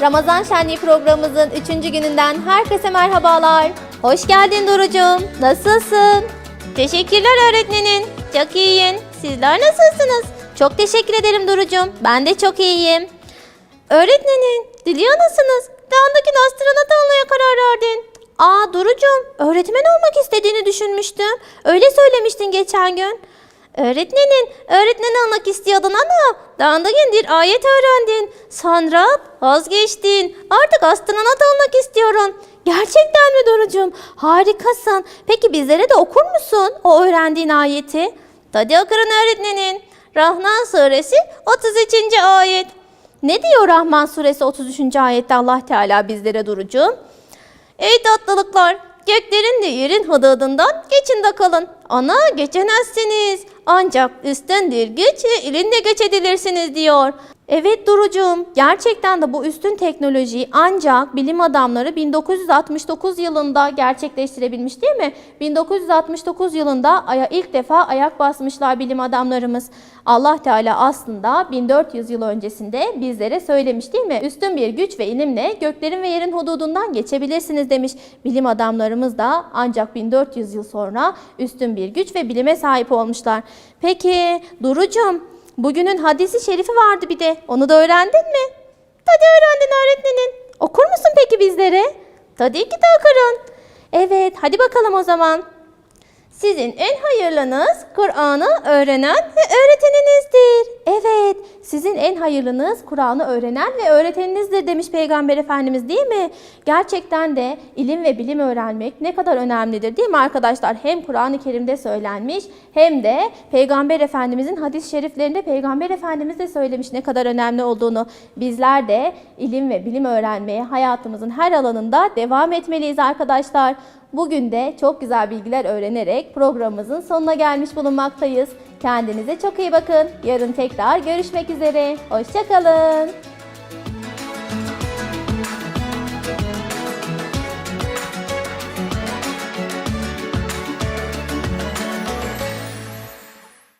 Ramazan Şenliği programımızın 3. gününden herkese merhabalar. Hoş geldin Duru'cum. Nasılsın? Teşekkürler öğretmenin. Çok iyiyim. Sizler nasılsınız? Çok teşekkür ederim Duru'cum. Ben de çok iyiyim. Öğretmenin, diliyor musunuz? Dağındaki astronot olmaya karar verdin. Aa Duru'cum, öğretmen olmak istediğini düşünmüştüm. Öyle söylemiştin geçen gün. Öğretmenin, öğretmen olmak istiyordun ama dağındaki bir ayet öğrendin. Sonra vazgeçtin. Artık astronot olmak istiyorum. Gerçekten mi Duru'cum? Harikasın. Peki bizlere de okur musun o öğrendiğin ayeti? Hadi okurun öğretmenin. Rahman suresi 33. ayet. Ne diyor Rahman suresi 33. ayette Allah Teala bizlere Duru'cum? Ey tatlılıklar! Göklerin de yerin hududundan geçin de kalın. Ana geçemezsiniz. Ancak üstün bir güç ve ilinle geçebilirsiniz diyor. Evet Duru'cum, gerçekten de bu üstün teknolojiyi ancak bilim adamları 1969 yılında gerçekleştirebilmiş değil mi? 1969 yılında aya ilk defa ayak basmışlar bilim adamlarımız. Allah Teala aslında 1400 yıl öncesinde bizlere söylemiş değil mi? Üstün bir güç ve ilimle göklerin ve yerin hududundan geçebilirsiniz demiş. Bilim adamlarımız da ancak 1400 yıl sonra üstün bir güç ve bilime sahip olmuşlar. Peki Duru'cum bugünün hadisi şerifi vardı bir de. Onu da öğrendin mi? Tabii öğrendin öğretmenin. Okur musun peki bizlere? Tabii ki de okurum. Evet hadi bakalım o zaman. Sizin en hayırlınız Kur'an'ı öğrenen ve öğreteninizdir. Evet, sizin en hayırlınız Kur'an'ı öğrenen ve öğreteninizdir demiş Peygamber Efendimiz değil mi? Gerçekten de ilim ve bilim öğrenmek ne kadar önemlidir değil mi arkadaşlar? Hem Kur'an-ı Kerim'de söylenmiş hem de Peygamber Efendimizin hadis-i şeriflerinde Peygamber Efendimiz de söylemiş ne kadar önemli olduğunu. Bizler de ilim ve bilim öğrenmeye hayatımızın her alanında devam etmeliyiz arkadaşlar. Bugün de çok güzel bilgiler öğrenerek programımızın sonuna gelmiş bulunmaktayız. Kendinize çok iyi bakın. Yarın tekrar görüşmek üzere. Hoşçakalın.